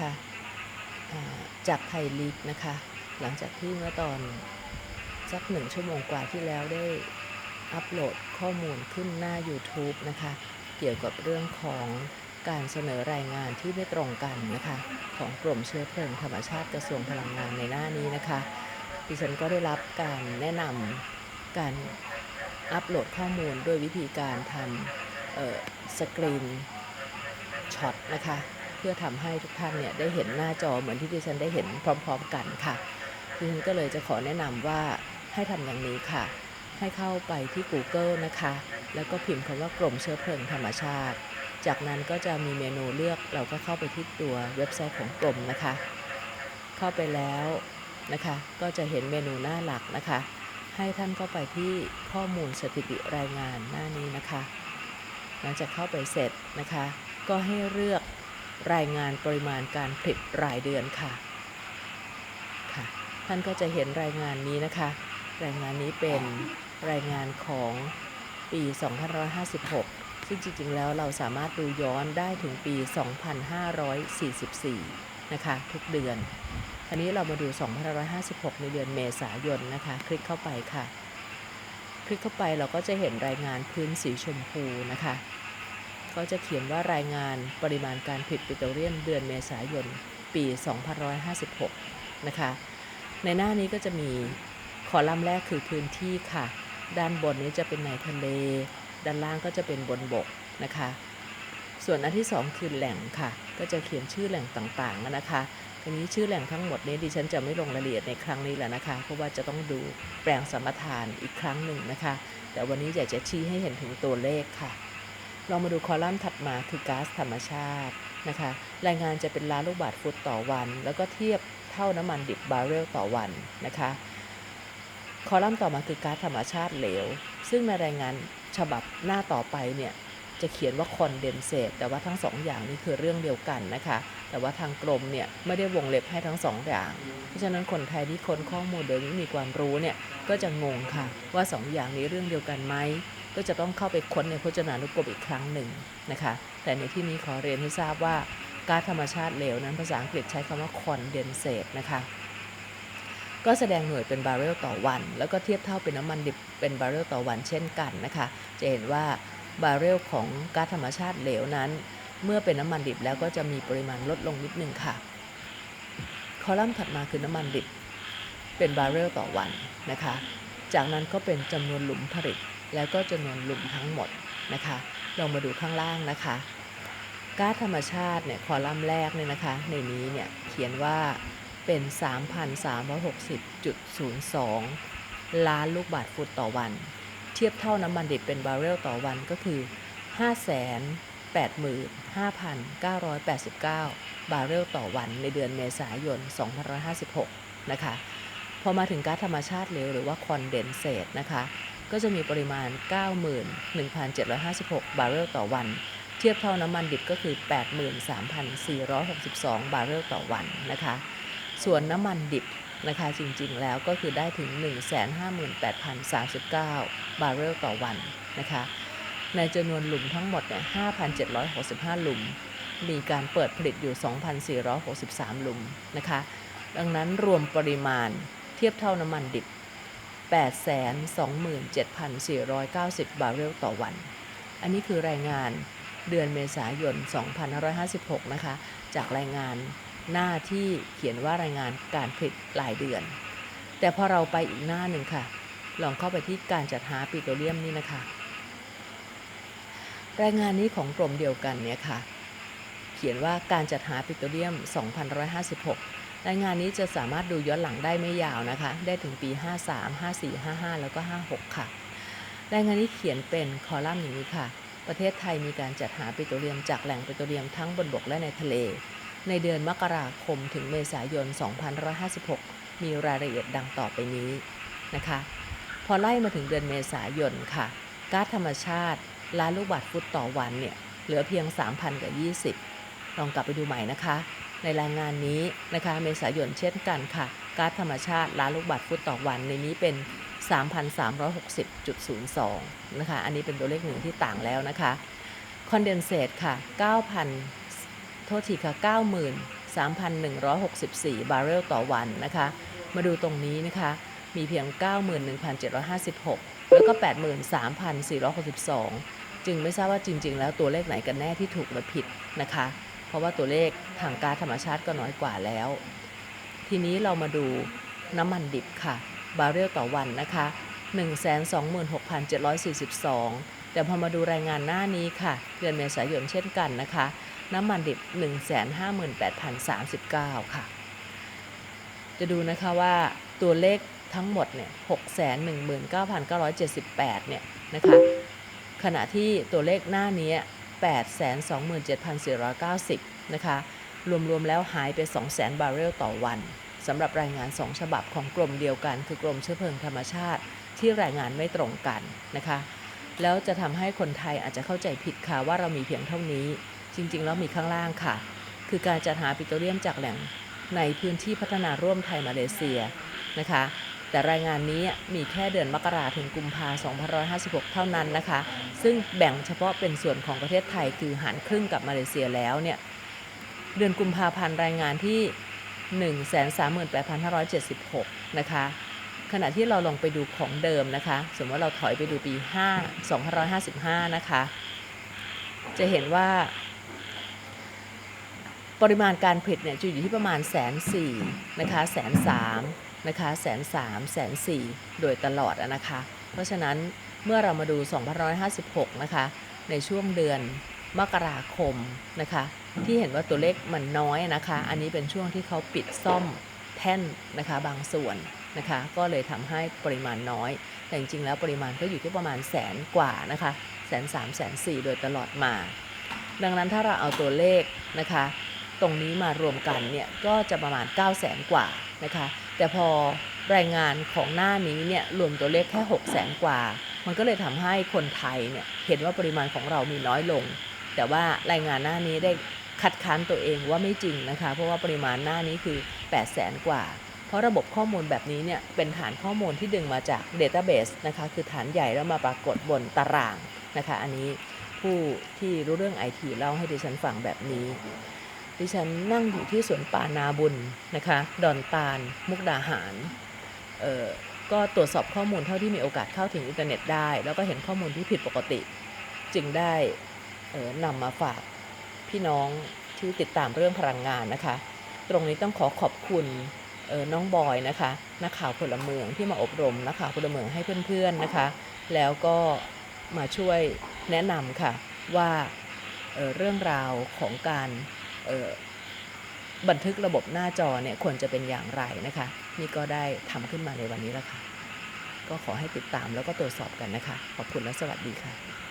ค่ะจากไทยลีกนะคะ หลังจากที่เมื่อตอนสักหนึ่งชั่วโมงกว่าที่แล้วได้อัปโหลดข้อมูลขึ้นหน้า YouTube นะคะ เกี่ยวกับเรื่องของการเสนอรายงานที่ไม่ตรงกันนะคะ ของกรมเชื้อเพลิงธรรมชาติกระทรวงพลังงานในหน้านี้นะคะดิฉันก็ได้รับการแนะนำการอัปโหลดข้อมูลด้วยวิธีการทำสกรีนช็อตนะคะ พื่อทำให้ทุกท่านเนี่ยได้เห็นหน้าจอเหมือนที่ดิฉันได้เห็นพร้อม ๆ กันค่ะดิฉันก็เลยจะขอแนะนำว่าให้ทำอย่างนี้ค่ะ ให้เข้าไปที่ Google นะคะ แล้วก็พิมพ์คำว่ากรมเชื้อเพลิงธรรมชาติ จากนั้นก็จะมีเมนูเลือกเราก็เข้าไปที่ตัวเว็บไซต์ของกรมนะคะ เข้าไปแล้วนะคะ ก็จะเห็นเมนูหน้าหลักนะคะ ให้ท่านเข้าไปที่ข้อมูลสถิติรายงานหน้านี้นะคะ หลังจากเข้าไปเสร็จนะคะ ก็ให้เลือก รายงานปริมาณการผลิตรายเดือนค่ะค่ะ ท่านก็จะเห็นรายงานนี้นะคะ รายงานนี้เป็นรายงานของปี 2556 ซึ่งจริงๆ แล้วเราสามารถดูย้อนได้ถึงปี 2544 นะคะ ทุกเดือนทีนี้เรามาดู 2556 ในเดือนเมษายนนะคะ คลิกเข้าไปค่ะ คลิกเข้าไปเราก็จะเห็นรายงานพื้นสีชมพูนะคะ ก็จะเขียนว่ารายงานปริมาณการผลิตปิโตรเลียมเดือนเมษายน ปี 2556 นะคะ ในหน้านี้ก็จะมีคอลัมน์แรกคือพื้นที่ค่ะ ด้านบนนี้จะเป็นในทะเล ด้านล่างก็จะเป็นบนบกนะคะ ส่วนอันที่ 2 คือแหล่งค่ะ ก็จะเขียนชื่อแหล่งต่างๆนะคะทีนี้ชื่อแหล่งทั้งหมดนี้ดิฉันจะไม่ลงรายละเอียดในครั้งนี้แล้วนะคะ เพราะว่าจะต้องดูแปลงสมปทานอีกครั้งหนึ่งนะคะ แต่วันนี้อยากจะชี้ให้เห็นถึงตัวเลขค่ะ เรามาดูคอลัมน์ถัดมาคือก๊าซธรรมชาตินะคะ รายงานจะเป็นล้านลูกบาศก์ฟุตต่อวัน แล้วก็เทียบเท่าน้ำมันดิบบาร์เรลต่อวันนะคะ คอลัมน์ต่อมาคือก๊าซธรรมชาติเหลว ซึ่งในรายงานฉบับหน้าต่อไปเนี่ยจะเขียนว่าคอนเดนเซตแต่ว่าทั้งสองอย่างนี้คือเรื่องเดียวกันนะคะ แต่ว่าทางกรมเนี่ยไม่ได้วงเล็บให้ทั้งสองอย่าง เพราะฉะนั้นคนไทยที่ค้นข้อมูลโดยไม่มีความรู้เนี่ยก็จะงงค่ะ ว่าสองอย่างนี้เรื่องเดียวกันไหม ก็จะต้องเข้าไปค้นในพจนานุกรมอีกครั้งหนึ่งนะคะ แต่ในที่นี้ขอเรียนให้ทราบว่าก๊าซธรรมชาติเหลวนั้นภาษาอังกฤษใช้คำว่า condensate นะคะก็แสดงหน่วยเป็นบาร์เรลต่อวัน แล้วก็เทียบเท่าเป็นน้ำมันดิบเป็นบาร์เรลต่อวันเช่นกันนะคะ จะเห็นว่าบาร์เรลของก๊าซธรรมชาติเหลวนั้น เมื่อเป็นน้ำมันดิบแล้วก็จะมีปริมาณลดลงนิดนึงค่ะ คอลัมน์ถัดมาคือน้ำมันดิบเป็นบาร์เรลต่อวันนะคะ จากนั้นก็เป็นจำนวนหลุมผลิต แล้วก็จำนวนหลุมทั้งหมดนะคะลองมาดูข้างล่างนะคะก๊าซธรรมชาติเนี่ยคอลัมน์แรกเนี่ยนะคะในนี้เนี่ยเขียนว่าเป็น 3,360.02 ล้านลูกบาศก์ฟุตต่อวัน เทียบเท่าน้ำมันดิบเป็นบาร์เรลต่อวันก็คือ 585,989 บาร์เรลต่อวันในเดือนเมษายน 2556 นะคะ พอมาถึงก๊าซธรรมชาติเหลวหรือว่าคอนเดนเซตนะคะ ก็จะมีปริมาณ 91,756 บาร์เรลต่อวัน เทียบเท่าน้ำมันดิบก็คือ 83,462 บาร์เรลต่อวันนะคะ ส่วนน้ำมันดิบนะคะจริงๆแล้วก็คือได้ถึง 158,039 บาร์เรลต่อวันนะคะ ในจำนวนหลุมทั้งหมดเนี่ย5,765 หลุม มีการเปิดผลิตอยู่ 2,463 หลุมนะคะ ดังนั้นรวมปริมาณเทียบเท่าน้ำมันดิบ 827,490 บาร์เรลต่อวัน อันนี้คือรายงานเดือนเมษายน 2556 นะคะ จากรายงานหน้าที่เขียนว่ารายงานการผลิตรายเดือน แต่พอเราไปอีกหน้าหนึ่งค่ะ ลองเข้าไปที่การจัดหาปิโตรเลียมนี่นะคะ รายงานนี้ของกรมเดียวกันเนี่ยค่ะ เขียนว่าการจัดหาปิโตรเลียม 2,156 รายงานนี้จะสามารถดูย้อนหลังได้ไม่ยาวนะคะ ได้ถึงปี 53 54 55 แล้วก็ 56 ค่ะ รายงานนี้เขียนเป็นคอลัมน์อย่างนี้ค่ะ ประเทศไทยมีการจัดหาปิโตรเลียมจากแหล่งปิโตรเลียมทั้งบนบกและในทะเล ในเดือนมกราคมถึงเมษายน 2556 มีรายละเอียดดังต่อไปนี้นะคะ พอไล่มาถึงเดือนเมษายนค่ะ ก๊าซธรรมชาติล้านลูกบาศก์ฟุตต่อวันเนี่ยเหลือเพียง 3,000กับ20 ลองกลับไปดูใหม่นะคะ ในรายงานนี้นะคะ เมษายนเช่นกันค่ะก๊าซธรรมชาติล้านลูกบาศก์ฟุตต่อวันในนี้เป็น 3,360.02 นะคะ อันนี้เป็นตัวเลขหนึ่งที่ต่างแล้วนะคะ คอนเดนเซตค่ะ 9,000 โทษทีค่ะ3,164 บาร์เรลต่อวันนะคะ มาดูตรงนี้นะคะ มีเพียง 91,756 แล้วก็ 83,462 จึงไม่ทราบว่าจริง ๆ แล้วตัวเลขไหนกันแน่ที่ถูกหรือผิดนะคะ ราะว่าตัวเลขทางการธรรมชาติก็น้อยกว่าแล้ว ทีนี้เรามาดูน้ำมันดิบค่ะ บาร์เรลต่อวันนะคะ 126,742 แต่พอมาดูรายงานหน้านี้ค่ะ เดือนเมษายนเช่นกันนะคะ น้ำมันดิบ 158,039 ค่ะ จะดูนะคะว่าตัวเลขทั้งหมดเนี่ย 619,978 เนี่ยนะคะ ขณะที่ตัวเลขหน้านี้ 827,490 นะคะ รวม ๆ แล้วหายไป 200,000 บาร์เรลต่อวันสำหรับรายงาน 2 ฉบับของกรมเดียวกัน คือกรมเชื้อเพลิงธรรมชาติ ที่รายงานไม่ตรงกันนะคะ แล้วจะทำให้คนไทยอาจจะเข้าใจผิดค่ะว่าเรามีเพียงเท่านี้ จริง ๆ แล้วมีข้างล่างค่ะ คือการจัดหาปิโตรเลียมจากแหล่งในพื้นที่พัฒนาร่วมไทยมาเลเซียนะคะ แต่รายงานนี้มีแค่เดือนมกราถึงกุมภา2556 เท่านั้นนะคะ ซึ่งแบ่งเฉพาะเป็นส่วนของประเทศไทยคือหารครึ่งกับมาเลเซียแล้วเนี่ย เดือนกุมภาพันธ์รายงานที่ 138,576 นะคะ ขณะที่เราลองไปดูของเดิมนะคะ สมมติว่าเราถอยไปดูปี 5 2555 นะคะ จะเห็นว่าปริมาณการผลิตเนี่ยจะอยู่ที่ประมาณแสนสี่นะคะแสนสาม นะคะแสนสามแสนสี่โดยตลอดนะคะ เพราะฉะนั้นเมื่อเรามาดู2556 นะคะ ในช่วงเดือนมกราคมนะคะ ที่เห็นว่าตัวเลขมันน้อยนะคะ อันนี้เป็นช่วงที่เขาปิดซ่อมแท่นนะคะบางส่วนนะคะ ก็เลยทำให้ปริมาณน้อย แต่จริงๆแล้วปริมาณก็อยู่ที่ประมาณแสนกว่านะคะแสนสามแสนสี่โดยตลอดมา ดังนั้นถ้าเราเอาตัวเลขนะคะ ตรงนี้มารวมกันเนี่ยก็จะประมาณ9 0 0แสนกว่านะคะ แต่พอรายงานของหน้านี้เนี่ยรวมตัวเลขแค่6 0แสนกว่า มันก็เลยทำให้คนไทยเนี่ยเห็นว่าปริมาณของเรามีน้อยลง แต่ว่ารายงานหน้านี้ได้คัดค้านตัวเองว่าไม่จริงนะคะ เพราะว่าปริมาณหน้านี้คือ8 0 0แสนกว่า เพราะระบบข้อมูลแบบนี้เนี่ยเป็นฐานข้อมูลที่ดึงมาจาก Database นะคะคือฐานใหญ่แล้วมาปรากฏบนตารางนะคะ อันนี้ผู้ที่รู้เรื่องไอทีเล่าให้ดิฉันฟังแบบนี้ ดิฉันนั่งอยู่ที่สวนป่านาบุญนะคะ ดอนตาล มุกดาหารเอ่อก็ตรวจสอบข้อมูลเท่าที่มีโอกาสเข้าถึงอินเทอร์เน็ตได้ แล้วก็เห็นข้อมูลที่ผิดปกติ จึงได้เอ่อนำมาฝากพี่น้องที่ติดตามเรื่องพลังงานนะคะ ตรงนี้ต้องขอขอบคุณเอ่อน้องบอยนะคะนักข่าวพลเมืองที่มาอบรมนักข่าวพลเมืองให้เพื่อนๆนะคะ แล้วก็มาช่วยแนะนำค่ะว่าเเรื่องราวของการ บันทึกระบบหน้าจอเนี่ยควรจะเป็นอย่างไรนะคะ นี่ก็ได้ทำขึ้นมาในวันนี้แล้วค่ะ ก็ขอให้ติดตามแล้วก็ตรวจสอบกันนะคะ ขอบคุณและสวัสดีค่ะ